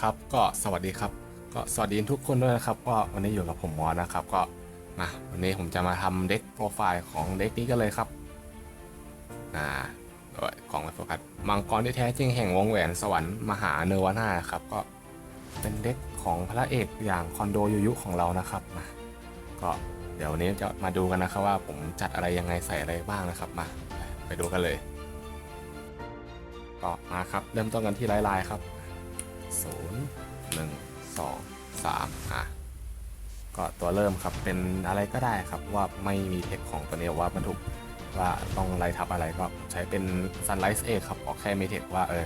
ครับก็สวัสดีครับ ก็สวัสดีทุกคนด้วยนะครับ ก็วันนี้อยู่กับผมมอสนะครับ ก็มาวันนี้ผมจะมาทำเด็กโปรไฟล์ของเด็กนี้กันเลยครับอ่าของโฟกัสมังกรที่แท้จริงแห่งวงแหวนสวรรค์มหาเนวานาครับ ก็เป็นเด็กของพระเอกอย่างคอนโดยูยุของเรานะครับมาก็เดี๋ยววันนี้จะมาดูกันนะครับว่าผมจัดอะไรยังไงใส่อะไรบ้างนะครับมาไปดูกันเลยก็มาครับเริ่มต้นกันที่ลน์ไลน์ครับ ศูนย์หนึ่งสองสามอะก็ตัวเริ่มครับเป็นอะไรก็ได้ครับว่าไม่มีเทคของตัวนี้ว่าบรรทุกว่าต้องไล่ทับอะไรก็ใช้เป็น Sunrise A ครับขอกแค่มีเทคว่าเออ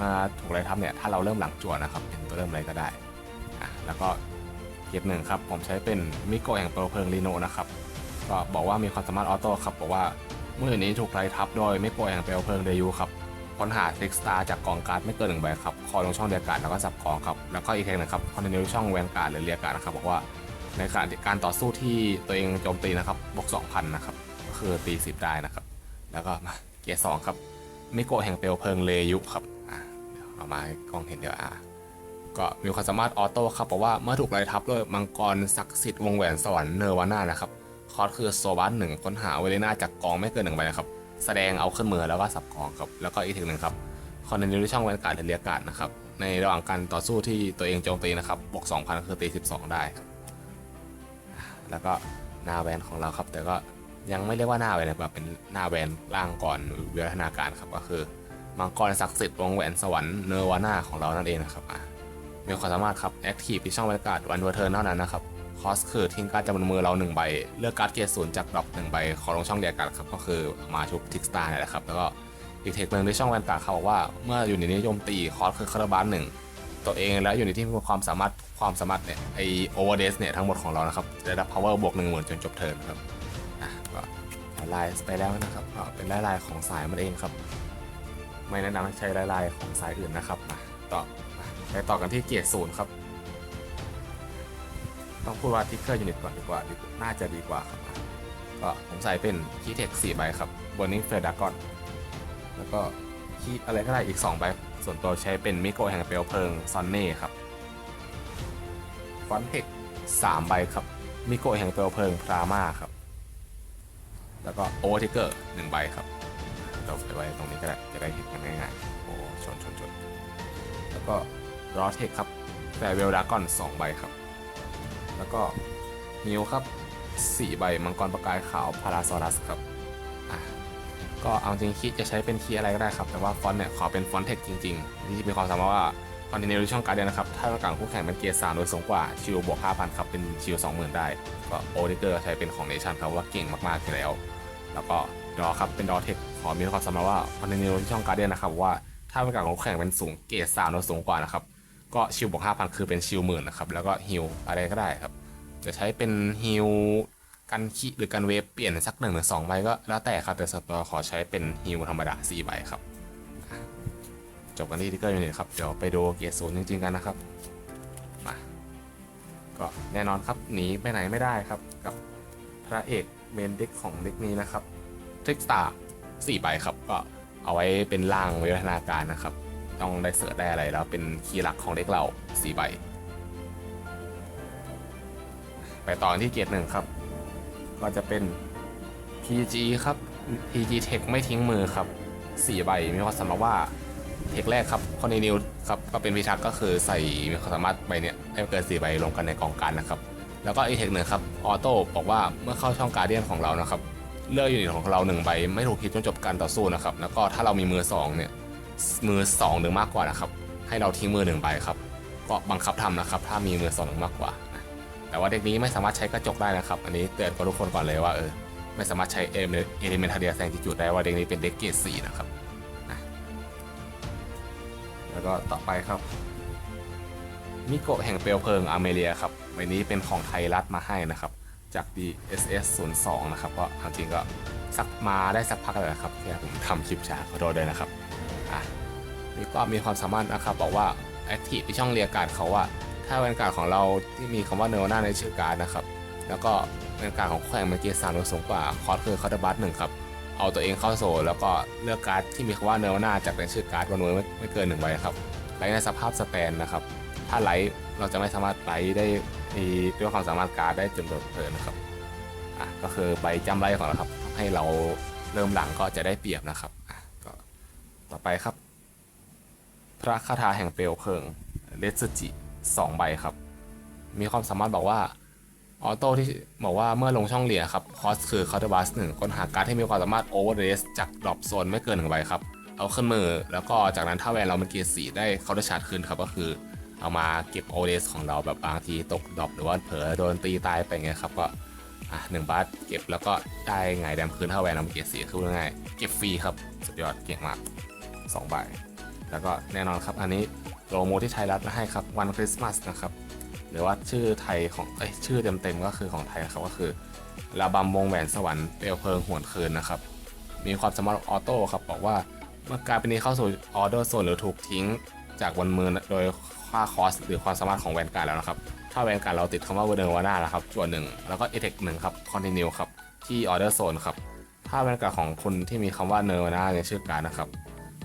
มาถูกไล่ทับเนี่ยถ้าเราเริ่มหลังจั่วนะครับ เป็นตัวเริ่มอะไรก็ได้อะแล้วก็เกียร์หนึ่งครับผมใช้เป็นมิโกะแห่งเปลวเพลิงลีโนนะครับก็บอกว่ามีความสามารถออโต้ครับบอกว่าเมื่อนี้ถูกไล่ทับโดยมิโกะแห่งเปลวเพลิงเดยูครับ ค้นหาซิกสตาร์จากกองการ์ดไม่เกินหนึ่งใบครับ คอลงช่องเรียกการ์ดแล้วก็สับของครับ แล้วก็อีกแห่งหนึงครับ คอนเทนต์ช่องแวนการ์ดหรือเรียกการ์ดนะครับ บอกว่าในขณะการต่อสู้ที่ตัวเองโจมตีนะครับบวก2,000นนะครับ ก็คือตี10ได้นะครับ แล้วก็มาเกียร์สองครับ มิโกะแห่งเปลวเพลิงเลยุครับ อะเดี๋ยวเอามาให้กล้องเห็นเดี๋ยวอะก็มีความสามารถออโต้ครับบอกว่าเมื่อถูกไล่ทับด้วยมังกรศักดิ์สิทธิ์วงแหวนสวรรค์เนวาน่านะครับ คอร์สคือโซบัสหนึ่งค้นหาเวเลน่าจากกองไม่เกินหนึ่งใบนะครับ แสดงเอาขึ้นมือแล้วก็สับกองครับ แล้วก็อีกถึงหนึ่งครับคอนเทนต์ที่ช่องแวนการ์ดหรือเรียการ์ดนะครับ ในระหว่างการต่อสู้ที่ตัวเองโจมตีนะครับ บวก2,000คือตี 12 ได้ครับ แล้วก็หน้าแวนของเราครับ แต่ก็ยังไม่เรียกว่าหน้าแวนนะครับเป็นหน้าแวนล่างก่อนวิวัฒนาการครับ ก็คือมังกรศักดิ์สิทธิ์วงแหวนสวรรค์เนวาน่าของเรานั่นเองนะครับมีความสามารถครับแอคทีฟที่ช่องแวนการ์ดวันเวอร์เทิร์นเท่านั้นนะครับ อสคือทิ้งการ์ดจากบนมือเราหนึ่งใบ เลือกการ์ดเกียร์ศูนย์จากดรอปหนึ่งใบ ขอลงช่องเดียวกันครับก็คือมาชุบทิกสตาร์นี่แหละครับ แล้วก็อีกเทคหนึ่งในช่องแวนกาเขาบอกว่าเมื่ออยู่ในนี้โจมตีคอสคือคาราบานหนึ่งตัวเองและอยู่ในที่มีความสามารถความสามารถเนี่ยไอโอเวอร์เดสเนี่ยทั้งหมดของเรานะครับจะได้รับ power บวกหนึ่งหมื่นจนจบเทิร์นครับอะก็ลายไปแล้วนะครับเป็นลายลายของสายมันเองครับ ไม่แนะนำให้ใช้ลายลายของสายอื่นนะครับมาต่อไปต่อกันที่เกียร์ศูนย์ครับ ต้องพูดว่าทิกเกอร์ยูนิตก่อนดีกว่าดีกว่าน่าจะดีกว่าครับก็ผมใส่เป็นคีเทค4ใบครับบนนี้เฟรดากอนแล้วก็คีอะไรก็ได้อีก2ใบส่วนตัวใช้เป็นมิโกแห่งเปลวเพลิงซอนเน่ครับฟอนเทค3ใบครับมิโกแห่งเปลวเพลิงพรามาครับ แล้วก็โอเวอร์ทิกเกอร์1ใบครับเราไปไว้ตรงนี้ก็ได้จะได้เห็นกันง่ายๆโอ้ชนชนชนแล้วก็รอเทคครับแฟร์เวลดากอน2ใบครับ แล้วก็นิวครับ 4 ใบมังกรประกายขาวพาราซอรัสครับอะก็เอาจริงคิดจะใช้เป็นคีย์อะไรก็ได้ครับ แต่ว่าฟอนต์เนี่ยขอเป็นฟอนต์เทคจริงๆ ที่มีความสามารถว่าคอนเทนเนอร์ช่องการเดียนะครับ ถ้าต้องการคู่แข่งเป็นเกียร์สามโดยสูงกว่าชิลบวก5,000ครับ เป็นชิล20,000ได้ ก็โอเดเกอร์ใช้เป็นของเนชั่นครับว่าเก่งมากๆอยู่แล้ว แล้วก็ดอครับเป็นดอเทคขอมีความสามารถว่าคอนเทนเนอร์ช่องการเดียนะครับว่าถ้าต้องการคู่แข่งเป็นสูงเกียร์สามโดยสูงกว่านะครับ ก็ชิลบวก5,000คือเป็นชิลหมื่นนะครับแล้วก็ฮิลอะไรก็ได้ครับจะใช้เป็นฮิลกันคิหรือกันเวฟเปลี่ยนสักหนึ่งหรือสองใบก็แล้วแต่ครับแต่สตอขอใช้เป็นฮิลธรรมดาสี่ใบครับจบกันที่ทิกเกอร์ยูนิตครับเดี๋ยวไปดูเกียร์ศูนย์จริงๆกันนะครับมาก็แน่นอนครับหนีไปไหนไม่ได้ครับกับพระเอกเมนเด็กของเด็กนี้นะครับทริกสตาร์สี่ใบครับก็เอาไว้เป็นล่างวิวัฒนาการนะครับ ต้องได้เสิร์ชได้อะไรแล้ว เป็นคีย์หลักของเด็กเราสี่ใบ ไปต่อที่เกียร์หนึ่งครับ ก็จะเป็น PG ครับ PG Tech ไม่ทิ้งมือครับ4ใบมีความสามารถว่าเทคแรกครับคอนนิวครับก็เป็นพิทักษ์ก็คือใส่มีความสามารถใบเนี้ยให้เกิน4ใบลงกันในกองการนะครับ แล้วก็อีกเทคหนึ่งครับออโต้บอกว่าเมื่อเข้าช่องการเดียนของเรานะครับเลือกยูนิตของเราหนึ่งใบไม่ถูกคิดจนจบการต่อสู้นะครับ แล้วก็ถ้าเรามีมือสองเนี่ย มือสองหรือมากกว่านะครับ ให้เราทิ้งมือหนึ่งใบครับ ก็บังคับทำนะครับ ถ้ามีมือสองหรือมากกว่านะแต่ว่าเด็กนี้ไม่สามารถใช้กระจกได้นะครับ อันนี้เตือนกับทุกคนก่อนเลยว่าเออไม่สามารถใช้เอลิเมนทาเดียแซงจิจูดได้ว่าเด็กนี้เป็นเด็กเกรดสี่นะครับนะแล้วก็ต่อไปครับมิโกะแห่งเปลวเพลิงอเมเรียครับใบนี้เป็นของไทยรัฐมาให้นะครับ จาก DSS 02 นะครับก็เอาจริงก็สักมาได้สักพักแล้วนะครับแค่ผมทำคลิปช้าขอโทษด้วยนะครับ นี่ก็มีความสามารถนะครับบอกว่าแอคทีฟที่ช่องเรียกการ์ดเขาว่า ถ้าเป็นการ์ดของเราที่มีคำว่าเนวนาในชื่อการดนะครับ แล้วก็เป็นการ์ดของแข่งเมื่อกี้สามโดยสูงกว่าคอร์สคือคาร์ดบัสหนึ่งครับเอาตัวเองเข้าโซลแล้วก็เลือกการ์ดที่มีคำว่าเนวนาจากในชื่อการ์ดบนมือไม่ไม่เกินหนึ่งใบครับไว้ในสภาพสแตนนะครับ ถ้าไลท์เราจะไม่สามารถไลท์ได้มีด้วยความสามารถการ์ดได้จนโดดเทิร์นะครับอะก็คือใบจำไรของเราครับ ให้เราเริ่มหลังก็จะได้เปรียบนะครับอะก็ต่อไปครับ พระคาถาแห่งเปลวเพลิงเลสจิสองใบครับ มีความสามารถบอกว่าออโต้ที่บอกว่าเมื่อลงช่องเหรียญครับคอสคือคาร์ดบัสหนึ่งค้นหาการ์ดที่มีความสามารถโอเวอร์เรสจากดรอปโซนไม่เกินหนึ่งใบครับ เอาขึ้นมือ แล้วก็จากนั้นถ้าแวนเรามันเกียร์สีได้เขาได้ชาร์จคืนครับก็คือ เอามาเก็บโอเรสของเราแบบบางทีตกดรอปหรือว่าเผลอโดนตีตายไปเงี้ยครับก็อะหนึ่งบาทเก็บแล้วก็ได้ไงแดมคืนถ้าแวนเรามันเกียร์สีคือง่ายเก็บฟรีครับสุดยอดเก่งมากสองใบ แล้วก็แน่นอนครับอันนี้โลโมที่ไทยรัฐมาให้ครับวันคริสต์มาสนะครับหรือว่าชื่อไทยของเอ้ยชื่อเต็มๆก็คือของไทยครับก็คือระบำวงแหวนสวรรค์เปลวเพลิงหวนคืนนะครับมีความสามารถออโต้ครับบอกว่าเมื่อการเป็นนี้เข้าสู่ออเดอร์โซนหรือถูกทิ้งจากบนมือโดยค่าคอสหรือความสามารถของแวนการ์แล้วนะครับ ถ้าแวนการ์เราติดคำว่าเวเนอร์วาน่าแล้วครับจวนหนึ่งแล้วก็เอเทคหนึ่งครับคอนติเนียครับที่ออเดอร์โซนครับถ้าแวนการ์ของคุณที่มีคำว่าเนอร์วาน่าในชื่อการนะครับ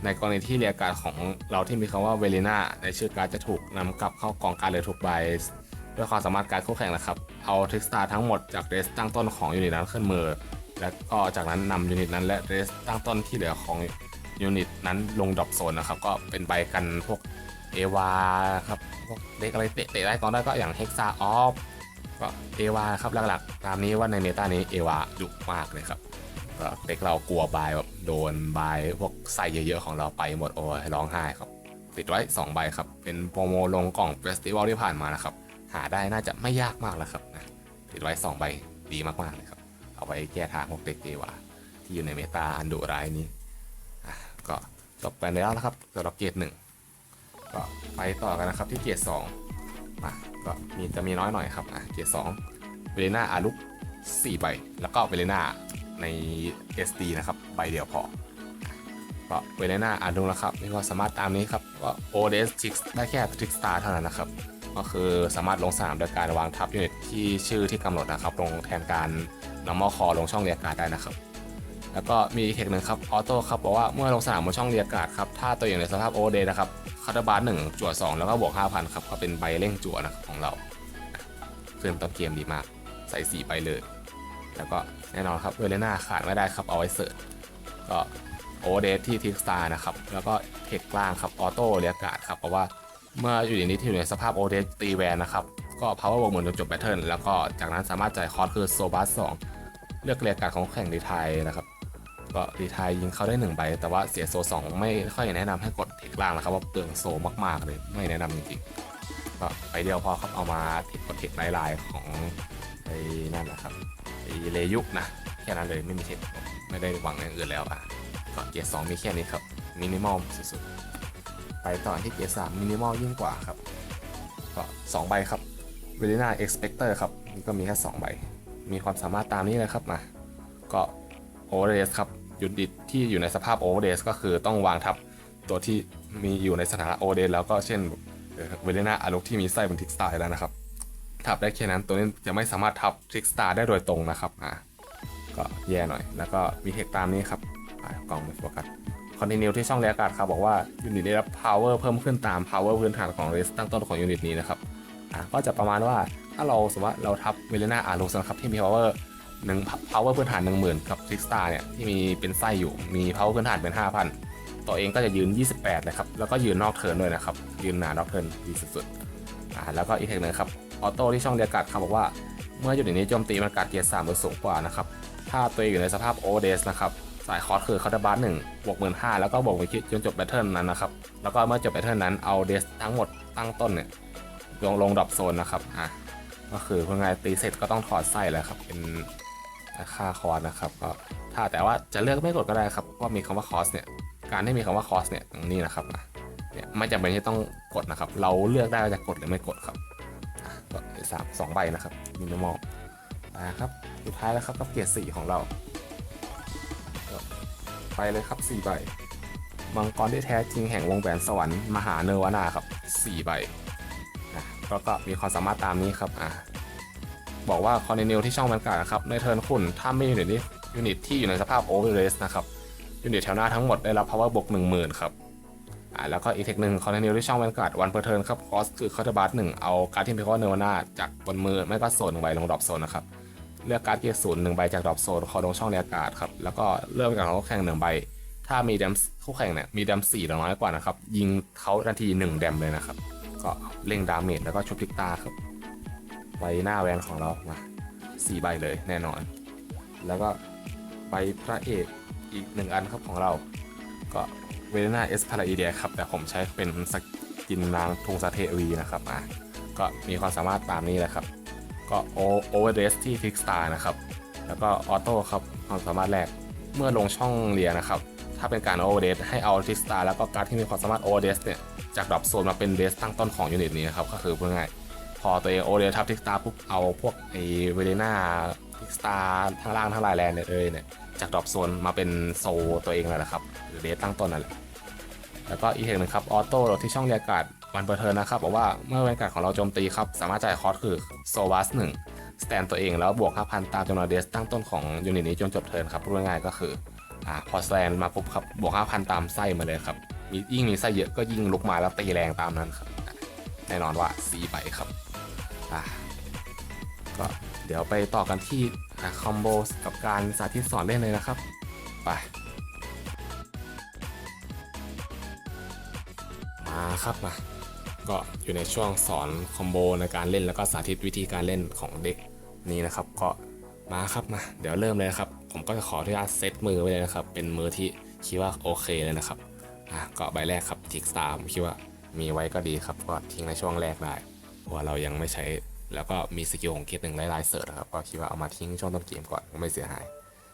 ในกรณีที่เรียกการดของเราที่มีคำว่าเวลิน่าในชื่อการดจะถูกนำกลับเข้ากองการดหรือถูกใบด้วยความสามารถการคู่แข่งนะครับ เอาทริกสตาร์ทั้งหมดจากเรสตั้งต้นของยูนิตนั้นขึ้นมือ แล้วก็จากนั้นนำยูนิตนั้นและเรสตั้งต้นที่เหลือของยูนิตนั้นลงดรอปโซนนะครับ ก็เป็นใบกันพวกเอวาครับพวกเด็กอะไรเตะเตะได้กองได้ก็อย่างเฮกซาออฟก็เอวาครับหลักๆ ตามนี้ว่าในเมตานี้เอวาดุมากเลยครับ เด็กเรากลัวบายแบบโดนบายพวกใส่เยอะๆของเราไปหมดโอ้ยร้องไห้ครับ ติดไว้ 2 ใบครับ เป็นโปรโมลงกล่องเฟสติวัลที่ผ่านมานะครับ หาได้น่าจะไม่ยากมากแล้วครับนะติดไว้ 2 ใบดีมากๆเลยครับ เอาไว้แก้ทางพวกเด็กเอวาที่อยู่ในเมตาอันดุร้ายนี้ก็จบไปแล้วนะครับสำหรับเกรดหนึ่งก็ไปต่อกันนะครับที่เกรดสองมาก็มีจะมีน้อยหน่อยครับอะเกรดสองเวเลน่าอารุก4ใบ แล้วก็เวเลน่า ใน SD นะครับ ใบเดียวพอ ก็เวเลน่าอ่านดูนะครับมีความสามารถตามนี้ครับว่า o d s 6ได้แค่ Trick Star เท่านั้นนะครับ ก็คือสามารถลงสนามโดยการวางทับยูนิตที่ชื่อที่กำหนดนะครับ ลงแทนการ normal call ลงช่องเรียกการ์ดได้นะครับ แล้วก็มีเทคหนึ่งครับออโต้ครับบอกว่าเมื่อลงสนามบนช่องเรียกการ์ดครับถ้าตัวอย่างในสภาพโอเดนะครับคาร์บาร์หนึ่งจั่วสองแล้วก็บวก5,000ครับก็เป็นใบเร่งจั่วนะครับของเราเริ่มต้นเกมดีมากใส่สีใบเลย แล้วก็แน่นอนครับเวเลน่าขาดไม่ได้ครับเอาไว้เสิร์ชก็โอเดสที่ทิกสตาร์นะครับ แล้วก็เทคกลางครับออโต้เรียกกาดครับเพราะว่าเมื่ออยู่ในนี้ที่อยู่ในสภาพโอเดสตีแวนนะครับ ก็ power บวกหมื่นจนจบแบทเทิลแล้วก็จากนั้นสามารถจ่ายคอร์สคือโซบัสสองเลือกเรียกกาดของแข่งรีไทยนะครับก็รีไทยยิงเข้าได้หนึ่งใบแต่ว่าเสียโซสองไม่ค่อยแนะนำให้กดเทคล่างนะครับว่าเปลืองโซมากๆเลยไม่แนะนำจริงๆก็ไปเดียวพอครับเอามาเทคกดเทคไลน์ๆของไอ้นั่นนะครับ เลยุกนะ แค่นั้นเลยไม่มีเทคไม่ได้หวังอย่างอื่นแล้วอะก็เกียร์สองมีแค่นี้ครับมินิมอลสุดๆ ไปต่อที่เกียร์สามมินิมอลยิ่งกว่าครับ ก็สองใบครับเวลิน่าเอ็กซ์เพคเตอร์ครับนี่ก็มีแค่สองใบ มีความสามารถตามนี้เลยครับมา ก็โอเวอร์เดสครับยุดดิตที่อยู่ในสภาพโอเวอร์เดสก็คือต้องวางทับตัวที่มีอยู่ในสถานะโอเวอร์เดสแล้วก็เช่นเวลิน่าอารุกที่มีไส้บนทิกสไตล์แล้วนะครับ ทับได้แค่นั้นตัวนี้จะไม่สามารถทับทริกสตาร์ได้โดยตรงนะครับอ่าก็แย่หน่อย แล้วก็มีเทคตามนี้ครับกล่องไม่โฟกัสคอนติเนียที่ช่องเรียกการ์ดครับบอกว่ายูนิตได้รับ power เพิ่มขึ้นตาม power พื้นฐานของเรสตั้งต้นของยูนิตนี้นะครับอ่าก็จะประมาณว่าถ้าเราสมมติว่าเราทับเวเลน่าอารุสนะครับที่มี power หนึ่ง power พื้นฐาน10,000กับทริกสตาร์เนี่ยที่มีเป็นไส้อยู่มี power พื้นฐานเป็น 5,000 ตัวเองก็จะยืน 28เลยครับ แล้วก็ยืนนอกเทิร์นด้วยนะครับยืนหนานอกเทิร์นดีสุดๆอ่าแล้วก็อีกเทคนึงครับ ออโต้ที่ช่องเดียกัดครับบอกว่า เมื่ออยู่ในนี้โจมตีมันกัดเกียร์สามหรือสูงกว่านะครับถ้าตัวเองอยู่ในสภาพโอเดสนะครับสายคอร์สคือคาร์ดบาร์หนึ่งบวกหมื่นห้าแล้วก็บวกไปคิดจนจบแบทเทิลนั้นนะครับแล้วก็เมื่อจบแบทเทิลนั้นเอาเดสทั้งหมดตั้งต้นเนี่ยลงลงดรอปโซนนะครับอะก็คือเพื่อไงตีเสร็จก็ต้องถอดไส้แล้วครับเป็นค่าคอร์สนะครับก็ถ้าแต่ว่าจะเลือกไม่กดก็ได้ครับเพราะมีคำว่าคอร์สเนี่ยการที่มีคำว่าคอร์สเนี่ยตรงนี้นะครับเนี่ยไม่จำเป็นที่ต้องกดนะครับ เราเลือกได้ว่าจะกดหรือไม่กดครับ สามสองใบนะครับมินิมอลนะครับสุดท้ายแล้วครับกับเกียร์สี่ของเราไปเลยครับสี่ใบมังกรที่แท้จริงแห่งวงแหวนสวรรค์มหาเนวนาครับสี่ใบนะแล้วก็มีความสามารถตามนี้ครับอะบอกว่าคอนเนลที่ช่องบรรยากาศนะครับในเทิร์นคุณถ้าไม่อยู่ในนี้ยูนิตที่อยู่ในสภาพโอเวอร์เรสนะครับยูนิตแถวหน้าทั้งหมดได้รับ power บวกหนึ่งหมื่นครับาแล้วก็อีกเทคหนึ่งคอนเทนิวที่ช่องแวนการ์ดวันเพอร์เทิร์นครับคอสคือคอร์ดบัตหนึ่งเอาการ์ดที่เป็นข้อเนวนาจากบนมือไม่ก็โซนหนึ่งใบลงดรอปโซนนะครับเลือกการ์ดเกียร์ศูนย์หนึ่งใบจากดรอปโซนคอลงช่องเรียกการ์ดครับแล้วก็เลือกการของคู่แข่งหนึ่งใบ ถ้ามีแดมคู่แข่งเนี่ยมีแดมสี่หรือน้อยกว่านะครับยิงเขาทันทีหนึ่งแดมเลยนะครับก็เร่งดาเมจแล้วก็ชุบพิกตาครับไว้หน้าแวนของเรามาสี่ใบเลยแน่นอน แล้วก็ใบพระเอกอีกหนึ่งอันครับของเรา ก็ เวเลนาเอสพาราอีเดียครับ แต่ผมใช้เป็นสกินนางทงสาเทวีนะครับอะก็มีความสามารถตามนี้แหละครับ ก็โอเวอร์เดสที่ฟิกสตาร์นะครับ แล้วก็ออโต้ครับความสามารถแรกเมื่อลงช่องเรียนะครับ ถ้าเป็นการโอเวอร์เดสให้เอาฟิกสตาร์แล้วก็การ์ดที่มีความสามารถโอเวอร์เดสเนี่ยจากดรอปโซนมาเป็นเดสตั้งต้นของยูนิตนี้นะครับก็คือพูดง่ายพอตัวเองโอเวอร์เดสทับฟิกสตาร์ปุ๊บเอาพวกไอเวเลนาฟิกสตาร์ทั้งล่างทั้งลายแลนเนี่ยเอ้ยเนี่ย จากดรอปโซนมาเป็นโซตัวเองเลยนะครับ หรือเดสตั้งต้นนั่นแหละแล้วก็อีกอย่างหนึ่งครับออโต้ที่ช่องเรียการ์ดวันเปิดเทิร์นนะครับบอกว่าเมื่อแวนการ์ดของเราโจมตีครับ สามารถจ่ายคอร์สคือโซวัสหนึ่งสแตนตัวเองแล้วบวก 5,000 ตามจำนวนเดสตั้งต้นของยูนิตนี้จนจบเทิร์นครับพูดง่ายๆก็คืออ่าพอสแตนมาปุ๊บครับบวก 5,000 ตามไส้มาเลยครับมียิ่งมีไส้เยอะก็ยิ่งลุกมาแล้วตีแรงตามนั้นครับแน่นอนว่าสีใบครับอ่าก็ ดี๋ยวไปต่อกันที่คอมโบกับการสาธิตสอนเล่นเลยนะครับ ไป มาครับมา ก็อยู่ในช่วงสอนคอมโบในการเล่นแล้วก็สาธิตวิธีการเล่นของเด็กนี้นะครับ ก็มาครับมา เดี๋ยวเริ่มเลยนะครับ ผมก็จะขออนุญาตเซตมือไว้เลยนะครับ เป็นมือที่คิดว่าโอเคเลยนะครับอะก็ใบแรกครับทิกสตาร์ผมคิดว่ามีไว้ก็ดีครับ ก็ทิ้งในช่วงแรกได้เพราะว่าเรายังไม่ใช้ แล้วก็มีสกิลของเคสหนึ่งไล่ไล่เสิร์ชครับก็คิดว่าเอามาทิ้งช่วงต้นเกมก่อนไม่เสียหาย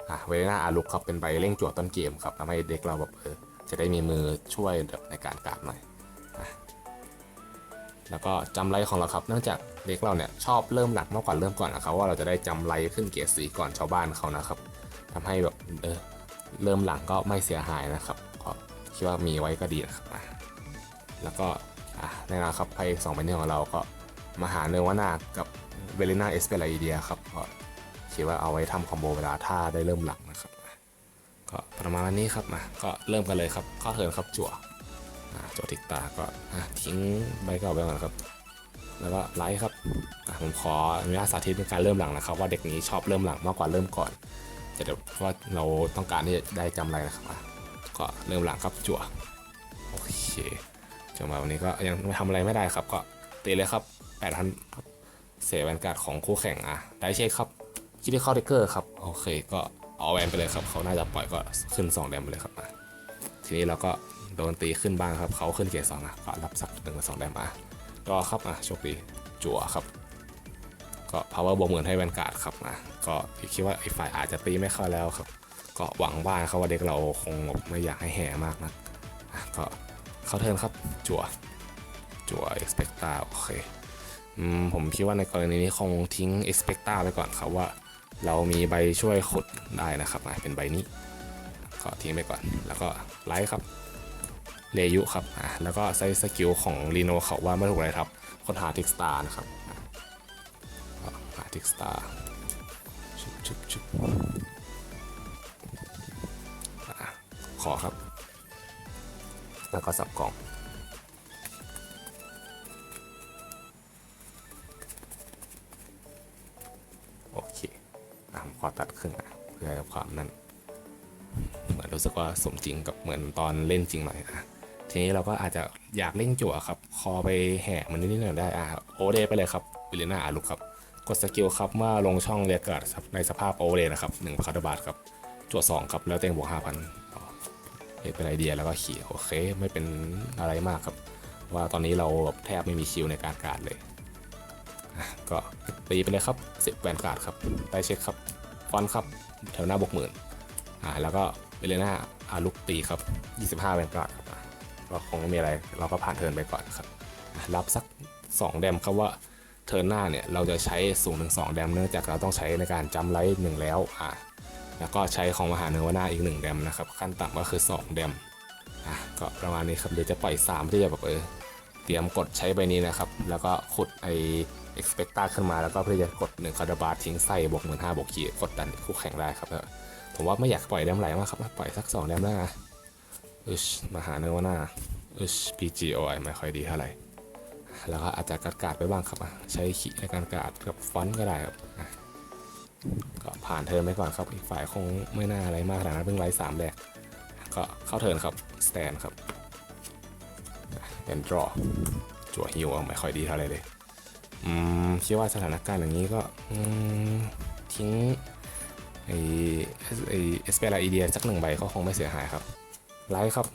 อะเวลาอาลุกครับเป็นใบเร่งจวดต้นเกมครับทำให้เด็กเราแบบเออจะได้มีมือช่วยแบบในการกราบหน่อยแล้วก็จำไรของเราครับ เนื่องจากเด็กเราเนี่ยชอบเริ่มหลักมากกว่าเริ่มก่อนนะครับว่าเราจะได้จำไรขึ้นเกียรติสีก่อนชาวบ้านเขานะครับทำให้แบบเออเริ่มหลังก็ไม่เสียหายนะครับก็คิดว่ามีไว้ก็ดีนะครับแล้วก็อะแน่นอนครับไพ่สองใบนี้ของเราก็ มาหาเนวานากับเวเลนาเอสเปราอีเดียครับก็คิดว่าเอาไว้ทำคอมโบเวลาถ้าได้เริ่มหลักนะครับก็ประมาณนี้ครับมาก็เริ่มกันเลยครับข้อเถินครับจั่วอ่าจอทิกตาก็ทิ้งใบเก่าไปก่อนครับ แล้วก็ไลค์ครับผมขออนุญาตสาธิตในการเริ่มหลังนะครับ ว่าเด็กนี้ชอบเริ่มหลังมากกว่าเริ่มก่อนจะเดี๋ยวเพราะว่าเราต้องการที่จะได้จำอะไรนะครับก็เริ่มหลังครับจั่วโอเคจังหวะวันนี้ก็ยังทำอะไรไม่ได้ครับ ก็ตีเลยครับ 8,000ครับเสียแวนการ์ดของคู่แข่งอะได้เช็คครับคิดที่เข้าเดกเกอร์ครับ โอเค ก็เอาแวนไปเลยครับ เขาน่าจะปล่อยก็ขึ้น2แดมไปเลยครับอะทีนี้เราก็โดนตีขึ้นบ้างครับ เขาขึ้นเกียร์สองอะก็รับสักหนึ่งหรือสองแดมมารอครับอะโชคดีจั่วครับ ก็ power บวกหมื่นให้แวนการ์ดครับอะก็คิดว่าไอ้ฝ่ายอาจจะตีไม่เข้าแล้วครับ ก็หวังว่าเขาว่าเด็กเราคงไม่อยากให้แห่มากนะก็เข้าเทิร์นครับจั่วจั่ว expecta โอเคอืม ผมคิดว่าในกรณีนี้คงทิ้ง expecta ไปก่อนครับว่า เรามีใบช่วยขุดได้นะครับเป็นใบนี้ ก็ทิ้งไปก่อน แล้วก็ไลท์ครับเลยุครับอะแล้วก็ใช้สกิลของรีโนเขาว่าไม่ถูกอะไรครับค้นหาทิกสตาร์นะครับหาทิกสตาร์ชุบชุบชุบขอครับ แล้วก็สับกล่อง ขอตัดครึ่งอะเพื่อความนั่นเหมือนรู้สึกว่าสมจริงกับเหมือนตอนเล่นจริงหน่อยอะทีนี้เราก็อาจจะอยากเล่นจั่วครับ คอไปแห่มันนิดหน่อยได้อะโอเดไปเลยครับวิลเลนาอาลุกครับ กดสกิลครับเมื่อลงช่องเรียกกาดในสภาพโอเดนะครับหนึ่งคาร์ดบาทครับจั่วสองครับแล้วเต็งบวกห้าพันเป็นไอเดียแล้วก็ขี่โอเค ไม่เป็นอะไรมากครับ ว่าตอนนี้เราแบบแทบไม่มีคิวในการการเลย ก็ตีไปเลยครับสิบแวนการ์ดครับได้เช็คครับ ฟอนครับ แถวหน้าบวกหมื่นอ่าแล้วก็เบเลน่าอาลุกตีครับ 25แวนการ์ดครับอะก็คงไม่มีอะไรเราก็ผ่านเทิร์นไปก่อนครับ รับสัก 2 แดมครับว่าเทิร์นหน้าเนี่ยเราจะใช้สูงถึง2แดมเนื่องจากเราต้องใช้ในการจำไลท์หนึ่งแล้วอ่าแล้วก็ใช้ของมหาเนวนาอีก 1 แดมนะครับ ขั้นต่ำก็คือ 2 แดมอะก็ประมาณนี้ครับเดี๋ยวจะปล่อย3ที่จะแบบเออเตรียมกดใช้ใบนี้นะครับ แล้วก็ขุดไอ expecta ขึ้นมาแล้วก็เพื่อจะกด1คาร์ดบาร์ทิ้งไส้บวกหมื่นห้าบวกขีดกดดันคู่แข่งได้ครับผมว่าไม่อยากปล่อยแดมไหลมากครับปล่อยสักสองแดมได้นะอึชมาหาเนื้อว่าหน้าเอช PGOI ไม่ค่อยดีเท่าไหร่แล้วก็อาจจะกัดกาดไปบ้างครับใช้ขีดในการกาดกับฟอนต์ก็ได้ครับก็ผ่านเทิร์นไปก่อนครับอีกฝ่ายคงไม่น่าอะไรมากขนาดนั้นเพิ่งไลฟ์สามแรกก็เข้าเทิร์นครับสแตนครับเดนดรอจั่วฮิวไม่ค่อยดีเท่าไหร่เลย อืมคิดว่าสถานการณ์อย่างนี้ก็อืมทิ้งไอไอเอสเปราอีเดียสักหนึ่งใบก็คงไม่เสียหายครับไลท์ครับ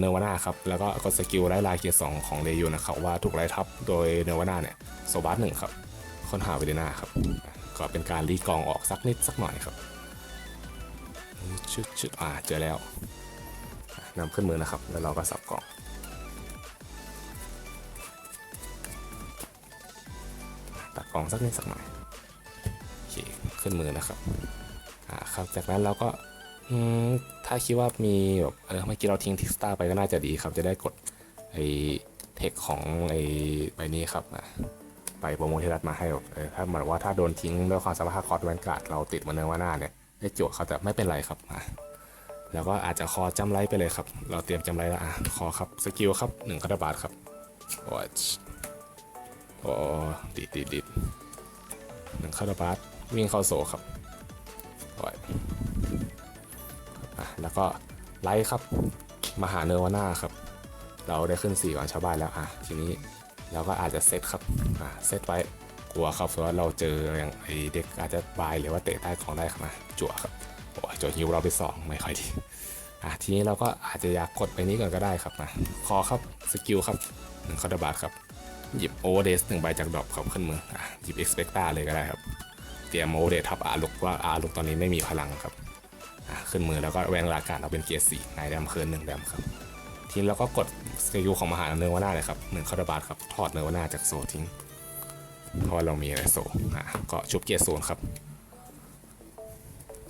เนวาน่าครับ แล้วก็กดสกิลไล่ลายเกียร์สองของเรยูนะครับ ว่าถูกไล่ทับโดยเนวาน่าเนี่ยโซบัสหนึ่งครับ ค้นหาเวเดนาครับ ก็เป็นการรีกองออกสักนิดสักหน่อยครับชึดชึดอ่าเจอแล้วนำขึ้นมือนะครับ แล้วเราก็สับกล่อง ตัดกล่องสักนิดสักหน่อยโอเคขึ้นมือนะครับอ่าครับจากนั้นเราก็ถ้าคิดว่ามีแบบเออเมื่อกี้เราทิ้งทิกสตาไปก็น่าจะดีครับ จะได้กดไอ้เทคของไอ้ใบนี้ครับอะไปโปรโมทรัฐมาให้แบบเออถ้าเหมือนว่าถ้าโดนทิ้งด้วยความสามารถคอร์ดแวนการ์ดเราติดมาเนื้อว่าหน้าเนี่ยได้โจทย์เขาแต่ไม่เป็นไรครับอะแล้วก็อาจจะคอจำไรไปเลยครับ เราเตรียมจำไรแล้วอะคอครับสกิลครับหนึ่งคาร์บาทครับโอ้ย โอ้ดิดดิดดิดหนึ่งคาร์บาสวิ่งเข้าโซครับปอยอะแล้วก็ไลท์ครับมาหาเนวาน่าครับ เราได้ขึ้น4ก่อนชาวบ้านแล้วอะทีนี้เราก็อาจจะเซตครับอะเซตไว้กลัวครับเพราะว่าเราเจออย่างไอเด็กอาจจะบายหรือว่าเตะใต้ของได้ครับมาจั่วครับโอ้ยจั่วฮิวเราไปสองไม่ค่อยดีอะทีนี้เราก็อาจจะอยากกดไปนี้ก่อนก็ได้ครับมาคอครับสกิลครับหนึ่งคาร์บาสครับ หยิบโอเวอร์เดสหนึ่งใบจากดรอปครับขึ้นมืออะหยิบเอ็กซ์เพกตาเลยก็ได้ครับ เตรียมโอเวอร์เดสทับอาลุกว่าอาลุกตอนนี้ไม่มีพลังครับอะขึ้นมือแล้วก็แวงลาการเราเป็นเกียร์สี่นายแดมเคิร์นหนึ่งแดมครับ ทีนี้เราก็กดสกิลของมหาเนอร์วาน่าเลยครับหนึ่งคาร์บาทครับถอดเนอร์วาน่าจากโซทิ้งเพราะว่าเรามีอะไรโซอะก็ชุบเกียร์โซนครับ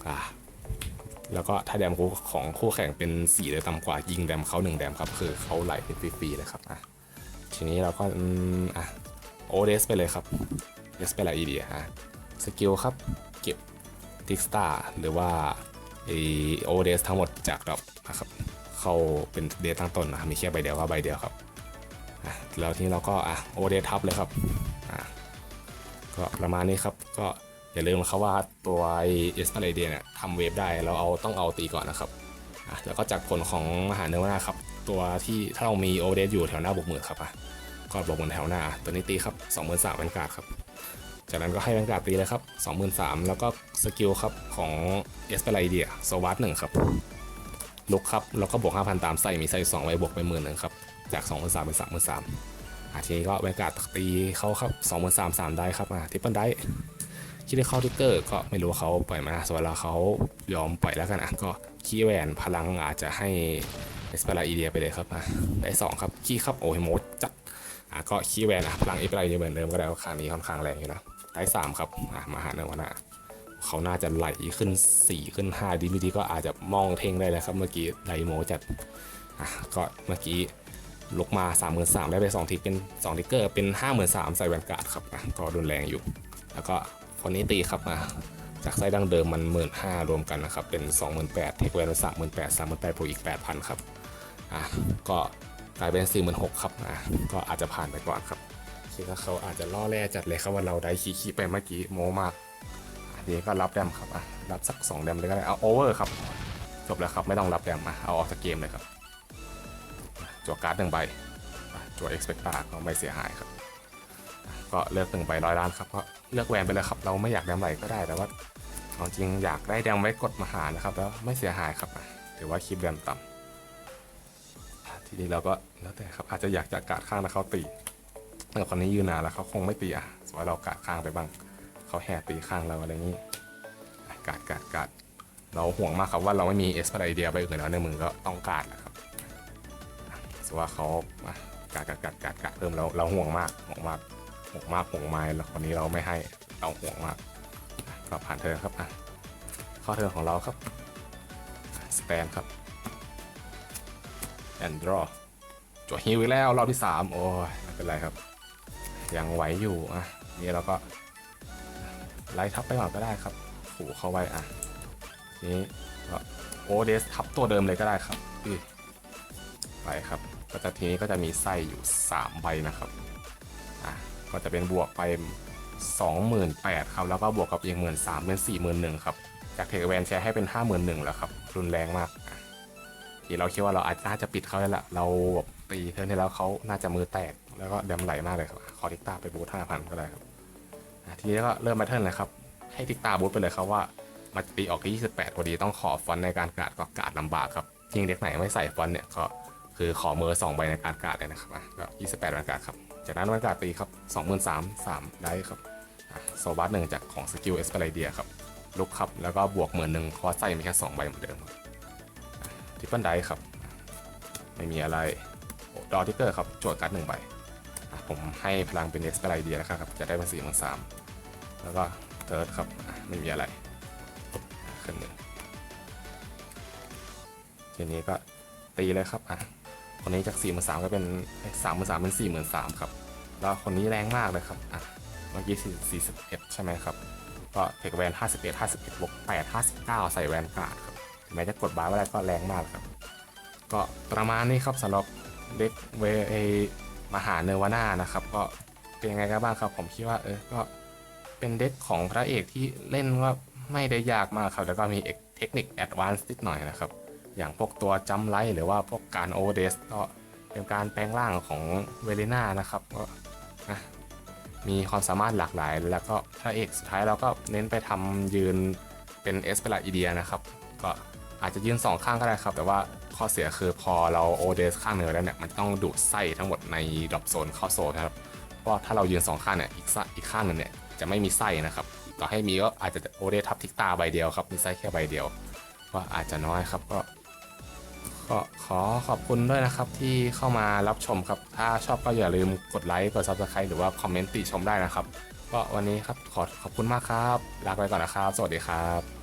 อะแล้วก็ถ้าแดมคู่ของคู่แข่งเป็น4หรือต่ำกว่ายิงแดมเขา1แดมครับคือเขาไหลเป็นฟรีๆเลยครับอะ ทีนี้เราก็อืมอะโอเดสไปเลยครับเดสไปละอีเดียอะสกิลครับเก็บทิกสตาร์หรือว่าไอโอเดสทั้งหมดจากดรอปนะครับเข้าเป็นเดสตั้งต้นนะมีแค่ใบเดียวก็ใบเดียวครับแล้วทีนี้เราก็อะโอเดสทับเลยครับอะก็ประมาณนี้ครับก็อย่าลืมนะครับว่าตัวไอเอสปาเดียเนี่ยทำเวฟได้เราเอาต้องเอาตีก่อนนะครับอะแล้วก็จากผลของมหาเนื้อนาครับ ตัวที่ถ้าเรามีโอเดสอยู่แถวหน้าบวกหมื่นครับอะก็บวกบนแถวหน้า ตัวนี้ตีครับ23,000แวนการ์ดครับ จากนั้นก็ให้แวนการ์ดตีเลยครับ23,000แล้วก็สกิลครับของเอสเปไลเดียโซวัตหนึ่งครับลุกครับแล้วก็บวก5,000ตามใส่มีใส่2ไว้บวกไปหมื่นหนึ่งครับจาก23,000เป็น33,000อะทีนี้ก็แวนการ์ดตีเขาครับ23,000 3ได้ครับอะทิปเปิลได้คิดได้เข้าทิกเกอร์ก็ไม่รู้ว่าเขาปล่อยมาส่วนเวลาเขายอมปล่อยแล้วกันอะก็คีย์แวนพลังอาจจะให้ เอสเปไลเดียไปเลยครับอะได้สองครับคีย์ครับโอ้ยโมดจัดอะก็คีย์แวนอะพลังเอฟไลเหมือนเดิมก็ได้ว่าครั้งนี้ค่อนข้างแรงอยู่นะได้สามครับอะมาหาเนวนะเขาน่าจะไหลขึ้น 4 ขึ้น 5 ดีไม่ดีก็อาจจะมองเท่งได้แล้วครับ เมื่อกี้ไดโมจัดอะก็เมื่อกี้ลุกมา3 3 0 0ได้ไป2ทิกเป็น2ทิกเกอร์เป็น 5 3 0 0 0ใส่แวนการ์ดครับอะก็รุนแรงอยู่ แล้วก็คนนี้ตีครับอะ จากไส้ดั้งเดิมมัน 1 5ื่นรวมกันนะครับ เป็น 28,000เทคแวนสามหมื่นแปดสามหมื่นแปดบวกอีก 8,000 ครับ อะ ก็กลายเป็น 46,000 ครับ อะ ก็อาจจะผ่านไปก่อนครับคิดว่าเขาอาจจะล่อแร่จัดเลยครับว่าเราได้ขี้ขี้ไปเมื่อกี้โมมากอันนี้ก็รับแดมครับ อะ รับสัก 2 แดมเลยก็ได้เอาโอเวอร์ครับ จบแล้วครับ ไม่ต้องรับแดมอะ เอาออกจากเกมเลยครับจั่วการ์ดหนึ่งใบจั่วเอ็กซ์เพคตาก็ไม่เสียหายครับ ก็เลือกหนึ่งใบร้อยล้านครับก็เลือกแวนไปเลยครับ เราไม่อยากแดมไหลก็ได้แต่ว่า เอาจริงอยากได้แดมไว้กดมาหานะครับ แล้วไม่เสียหายครับถือว่าคลิปแดมต่ำทีนี้เราก็แล้วแต่ครับอาจจะอยากจะกาดข้างนะเขาตีเมื่คนนี้ยืนนานแล้วเขาคงไม่ตีอะสมมติเรากาดข้างไปบ้างเขาแห่ตีข้างเราอะไรนี้กาดกาดกาดเราห่วงมากครับว่าเราไม่มีเอสพาไอเดียไปอื่นแล้วในมือก็ต้องกาดนะครับสว่าเขากาดกาดกาดกาดกาดเพิ่มเราเราห่วงมากห่วงมากห่วงมากห่วงไม้แล้วคนนี้เราไม่ให้เราห่วงมาก ก็ผ่านเทิร์นครับอะข้อเทิร์นของเราครับสแตนครับแอนดรอจวฮิวอีกแล้วรอบที่ 3 โอ้ยไม่เป็นไรครับ ยังไหวอยู่อะนี่เราก็ไล่ทับไปก่อนก็ได้ครับขู่เข้าไว้อะนี่ก็โอเดสทับตัวเดิมเลยก็ได้ครับอืไปครับ ก็จะทีนี้ก็จะมีไส้อยู่ 3 ใบนะครับอะก็จะเป็นบวกไป 28,000ครับแล้วก็บวกกับอีกหมื่นสามเป็น41,000ครับจากเทคแวนแชร์ให้เป็น 51,000แล้วครับรุนแรงมากที่เราคิดว่าเราอาจน่าจะปิดเขาแล้วละเราแบบตีเทิร์นที่แล้วเขาน่าจะมือแตกแล้วก็แดมไหลมากเลยครับขอทิกตาไปบูท5,000ก็ได้ครับทีนี้ก็เริ่มมาเทิร์นเลยครับให้ทิกตาบูทไปเลยครับว่ามาตีออกที่28พอดีต้องขอฟอนในการกาดก็กาดลำบากครับยิงเด็กไหนไม่ใส่ฟอนเนี่ยก็คือขอเมอสองใบในการการดเลยนะครับอะก็28วันการดครับจากนั้นวันการดตีครับ23,000 3ได้ครับ โซบัสหนึ่งจากของสกิลเอสเปรเดียครับลุกครับ แล้วก็บวกเหมื่นหนึ่งเพราะว่าไส้มีแค่2ใบเหมือนเดิมทิปเปิลไดครับ ไม่มีอะไรดอทิกเกอร์ครับโจทย์การ์ดหนึ่งใบ ผมให้พลังเป็นเอสเปรเดียนะครับ จะได้เป็นสี่หมื่นสามแล้วก็เติร์ดครับ ไม่มีอะไรขึ้นหนึ่งทีนี้ก็ตีเลยครับอะคนนี้จาก4 3 0 0ก็เป็น3 3 0 0เป็น4 3 0 0 0ครับ แล้วคนนี้แรงมากเลยครับอะ เมื่อกี้41 ใช่ไหมครับ ก็เทคแวน51 51บวก8 59 ใส่แวนกาดครับถึงแม้จะกดบาร์ไม่ได้ก็แรงมากครับ ก็ประมาณนี้ครับสำหรับเด็กเวเอมหาเนวาน่านะครับ ก็เป็นยังไงกันบ้างครับ ผมคิดว่าเออก็เป็นเด็กของพระเอกที่เล่นว่าไม่ได้ยากมากครับ แล้วก็มีเทคนิคแอดวานซ์นิดหน่อยนะครับ อย่างพวกตัวจัมไลหรือว่าพวกการโอเดสก็เป็นการแปลงร่างของเวเลน่านะครับก็นะ มีความสามารถหลากหลาย แล้วก็พระเอกสุดท้ายเราก็เน้นไปทำยืนเป็นเอสเปราอีเดียนะครับ ก็อาจจะยืน 2 ข้างก็ได้ครับ แต่ว่าข้อเสียคือพอเราโอเดสข้างเหนือแล้วเนี่ย มันต้องดูดไส้ทั้งหมดในดรอปโซนเข้าโซนนะครับ เพราะถ้าเรายืน 2 ข้างเนี่ย อีกอีกข้างหนึ่งเนี่ยจะไม่มีไส้นะครับต่อให้มีก็อาจจะโอเดสทับทิกตาใบเดียวครับ มีไส้แค่ใบเดียวก็อาจจะน้อยครับก็ ก็ขอขอบคุณด้วยนะครับที่เข้ามารับชมครับ ถ้าชอบก็อย่าลืมกดไลค์ กด Subscribe หรือว่าคอมเมนต์ติชมได้นะครับ ก็วันนี้ครับขอขอบคุณมากครับ ลาไปก่อนนะครับ สวัสดีครับ